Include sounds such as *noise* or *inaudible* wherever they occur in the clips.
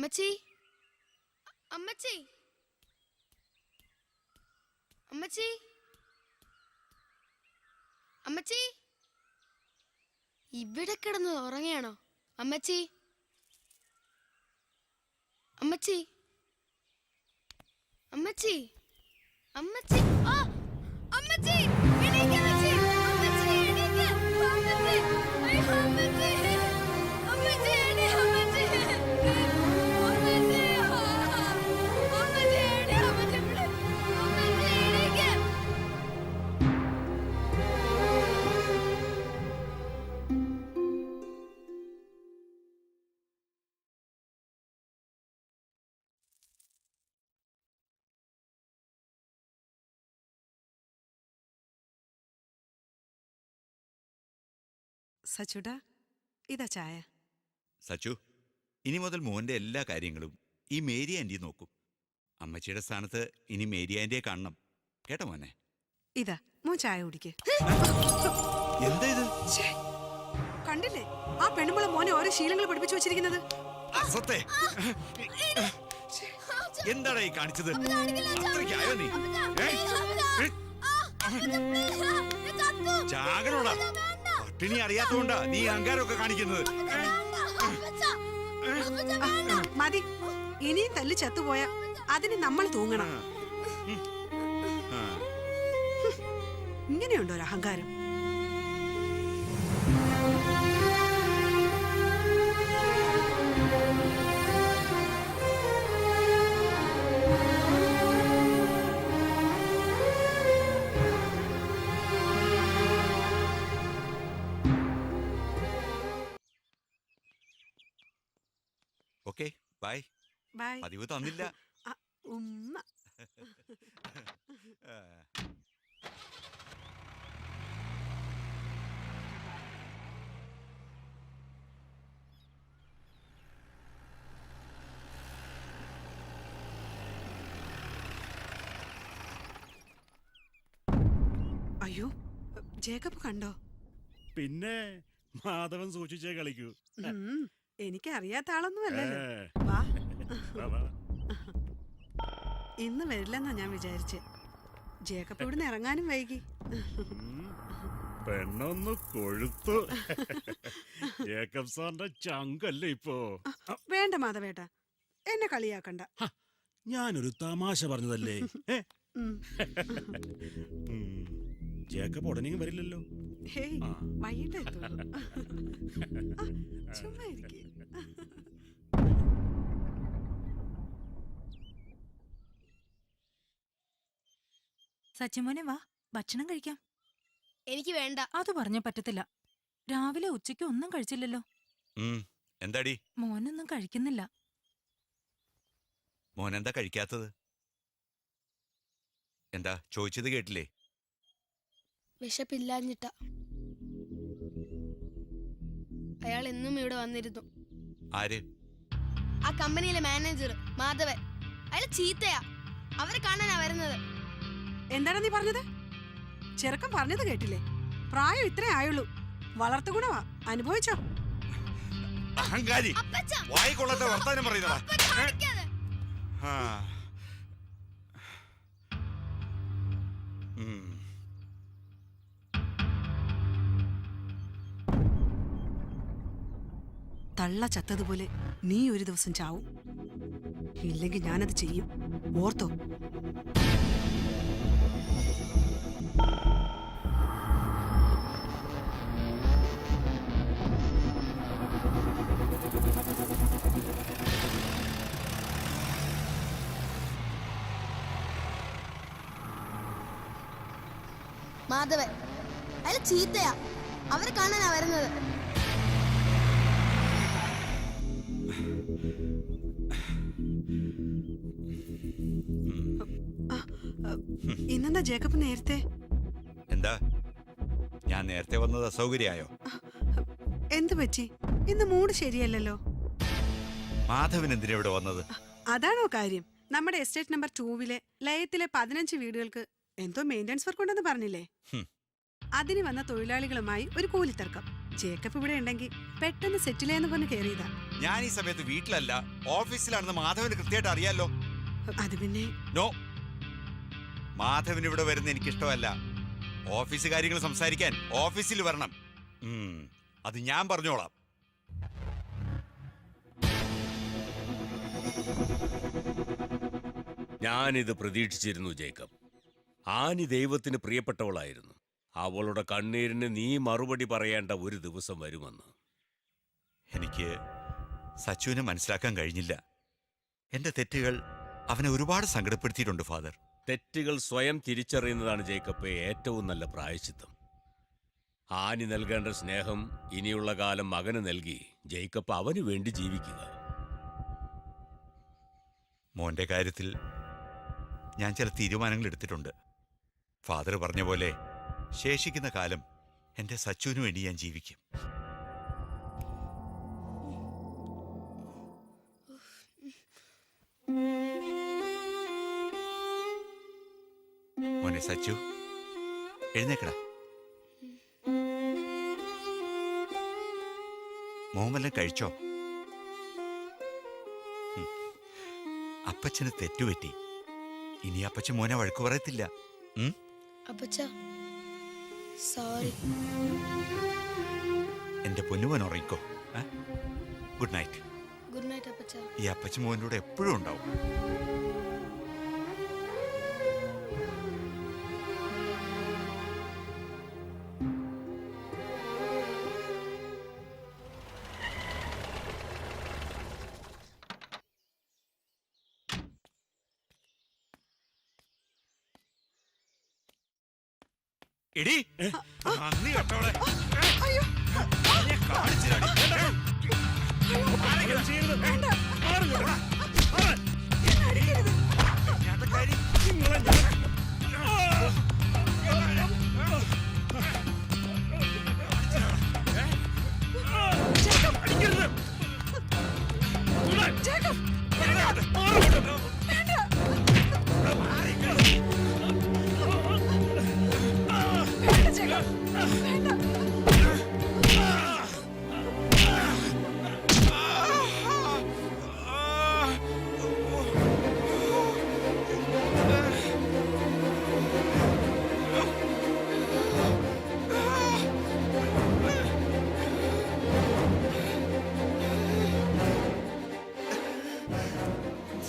അമ്മച്ചി? അമ്മച്ചി? അമ്മച്ചി? അമ്മച്ചി? ഇവിടെ കിടന്ന് ഉറങ്ങയാണോ? അമ്മച്ചി? അമ്മച്ചി? അമ്മച്ചി? അമ്മച്ചി? ആ! സച്ചുടാ ഇതാ ചായ സച്ചു ഇനി മുതൽ മോന്റെ എല്ലാ കാര്യങ്ങളും ഈ മേരി ആന്റി നോക്കും അമ്മച്ചിയുടെ സ്ഥാനത്ത് ഇനി മേരി ആന്റിയെ കാണണം കേട്ടോ മോനെ ഇതാ മോൻ ചായ കുടിക്ക് എന്താ ഇത് കണ്ടില്ലേ ആ പെണ്ണുമ്പളെ മോനെ ഓരോ ശീലങ്ങൾ പഠിപ്പിച്ചു വെച്ചിരിക്കുന്നത് അസത്തെ എന്താടാ ഈ കാണിച്ചത് അത്രയ്ക്കായോ നീ? ചാകനോടാ പട്ടിണി അറിയാത്തോണ്ടാ നീ അഹങ്കാരമൊക്കെ കാണിക്കുന്നത്. മതി. ഇനി തല്ലി ചത്തുപോയ അതിന് നമ്മൾ തൂങ്ങണം. ഇങ്ങനെയുണ്ടോ ഒരു അഹങ്കാരം? Okay bye. ബൈ. പതിവ് തന്നില്ല. *laughs* ഉമ്മ. *laughs* അയ്യോ ജേക്കബ് കണ്ടോ? പിന്നെ മാധവൻ സൂക്ഷിച്ചേ കളിക്കൂ. ഉം, എനിക്കറിയാത്ത ആളൊന്നും അല്ലല്ലോ വാ. ഇന്ന് വരില്ലെന്നാ ഞാൻ വിചാരിച്ച്. ജേക്കബ് ഇവിടുന്ന് ഇറങ്ങാനും വൈകി. പെണ്ണൊന്ന് കൊഴുത്തു. ജേക്കബ് സാറിന്റെ ചങ്കല്ലേ ഇപ്പോ? വേണ്ട മാധവേട്ട. എന്നെ കളിയാക്കണ്ട. ഞാനൊരു തമാശ പറഞ്ഞതല്ലേ? ജേക്കബ് ഉടനെ വരില്ലല്ലോ. വൈകിട്ട് ചുമ്മാ ഇരിക്ക്. സച്ചിമോനെ വാ ഭക്ഷണം കഴിക്കാം. എനിക്ക് വേണ്ട. അത് പറഞ്ഞ പറ്റത്തില്ല. രാവിലെ ഉച്ചയ്ക്ക് ഒന്നും കഴിച്ചില്ലല്ലോ. എന്താടി? മോനൊന്നും കഴിക്കുന്നില്ല. മോൻ എന്താ കഴിക്കാത്തത്? എന്താ ചോദിച്ചത് കേട്ടില്ലേ? വിശപ്പില്ലാഞ്ഞിട്ട. അയാൾ എന്നും ഇവിടെ വന്നിരുന്നു. ആര്? ആ കമ്പനിയിലെ മാനേജർ മാധവൻ. അയാൾ ചീത്തയാ. അവരെ കാണാനാ വരുന്നത്. എന്താണ് നീ പറഞ്ഞത്? ചെറുക്കൻ പറഞ്ഞത് കേട്ടില്ലേ? പ്രായം ഇത്രേ ആയുള്ളൂ. വളർത്തു ഗുണമാ അനുഭവിച്ചോ? അഹങ്കാരി. അപ്പച്ച. വായിക്കൊള്ളാത്ത വർത്താനം പറയുന്നതാ. ആ. ഉം. തള്ള ചത്തതുപോലെ നീ ഒരു ദിവസം ചാവും. ഇല്ലെങ്കിൽ ഞാനത് ചെയ്യും. ഓർത്തോ? മാധവൻ. അയാൾ ചീത്തയാ. അവരെ കാണാനാ വരുന്നത്. ഇന്നെന്താ ജേക്കബ് നേരത്തെ? എന്താ? ഞാൻ നേരത്തെ വന്നത് അസൗകര്യായോ എന്ത് പറ്റി? ഇന്ന് മൂഡ് ശരിയല്ലല്ലോ. മാധവൻ എന്തിനാ ഇവിടെ വന്നത്? അതാണോ കാര്യം. നമ്മുടെ എസ്റ്റേറ്റ് നമ്പർ ടൂവിലെ ലയത്തിലെ പതിനഞ്ച് വീടുകൾക്ക് എന്തോ മെയിന്റനൻസ് വർക്ക് ഉണ്ടെന്ന് പറഞ്ഞില്ലേ. അതിന് വന്ന തൊഴിലാളികളുമായി ഒരു കൂലിത്തർക്കം. ജേക്കബ് ഇവിടെ ഉണ്ടെങ്കിൽ പെട്ടെന്ന് സെറ്റിൽ എന്ന് പറഞ്ഞ് കയറിയതാ ഞാൻ ഈ സമയത്ത് വീട്ടിലല്ല ഓഫീസിലാണെന്ന് മാധവന് കൃത്യമായിട്ട് അറിയാലോ. അത് പിന്നെ? നോ. മാധവൻ ഇവിടെ വരുന്ന എനിക്കിഷ്ടമല്ല. ഓഫീസ് കാര്യങ്ങൾ സംസാരിക്കാൻ ഓഫീസിൽ വരണം. അത് ഞാൻ പറഞ്ഞോളാം. ഞാനിത് പ്രതീക്ഷിച്ചിരുന്നു ജേക്കബ്. ആനി ദൈവത്തിന് പ്രിയപ്പെട്ടവളായിരുന്നു. അവളുടെ കണ്ണീരിന് നീ മറുപടി പറയേണ്ട ഒരു ദിവസം വരുമെന്ന്. എനിക്ക് സച്ചുവിനെ മനസ്സിലാക്കാൻ കഴിഞ്ഞില്ല. എന്റെ തെറ്റുകൾ അവനെ ഒരുപാട് സങ്കടപ്പെടുത്തിയിട്ടുണ്ട് ഫാദർ. തെറ്റുകൾ സ്വയം തിരിച്ചറിയുന്നതാണ് ജേക്കബ് ഏറ്റവും നല്ല പ്രായശ്ചിത്തം. ആനി നൽകേണ്ട സ്നേഹം ഇനിയുള്ള കാലം മകന് നൽകി ജേക്കബ് അവന് വേണ്ടി ജീവിക്കുക. മോന്റെ കാര്യത്തിൽ ഞാൻ ചില തീരുമാനങ്ങൾ എടുത്തിട്ടുണ്ട്. ഫാദർ പറഞ്ഞ പോലെ ശേഷിക്കുന്ന കാലം എന്റെ സച്ചുവിന് വേണ്ടി ഞാൻ ജീവിക്കും. മോനെ സച്ചു എഴുന്നേക്കടാ. മോൻ വല്ലതും കഴിച്ചോ. അപ്പച്ചന് തെറ്റുപറ്റി. ഇനി അപ്പച്ചൻ മോനെ വഴക്കു പറയത്തില്ല. ഉം? അപ്പച്ച സോറി എന്റെ പൊന്നുമോൻ ഉറങ്ങിക്കോ. ഗുഡ് നൈറ്റ് ഗുഡ് നൈറ്റ് അപ്പച്ച. ഈ അപ്പച്ച മോനോട് എപ്പോഴും ഉണ്ടാവും. എടി നന്ദി കേട്ടോളെ ഞാൻ കാണിച്ചുതരാടി.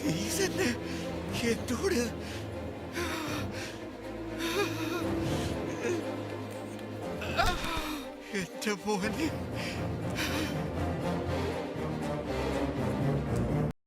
നീ തന്നെ എന്നോട് എന്റെ മോനെ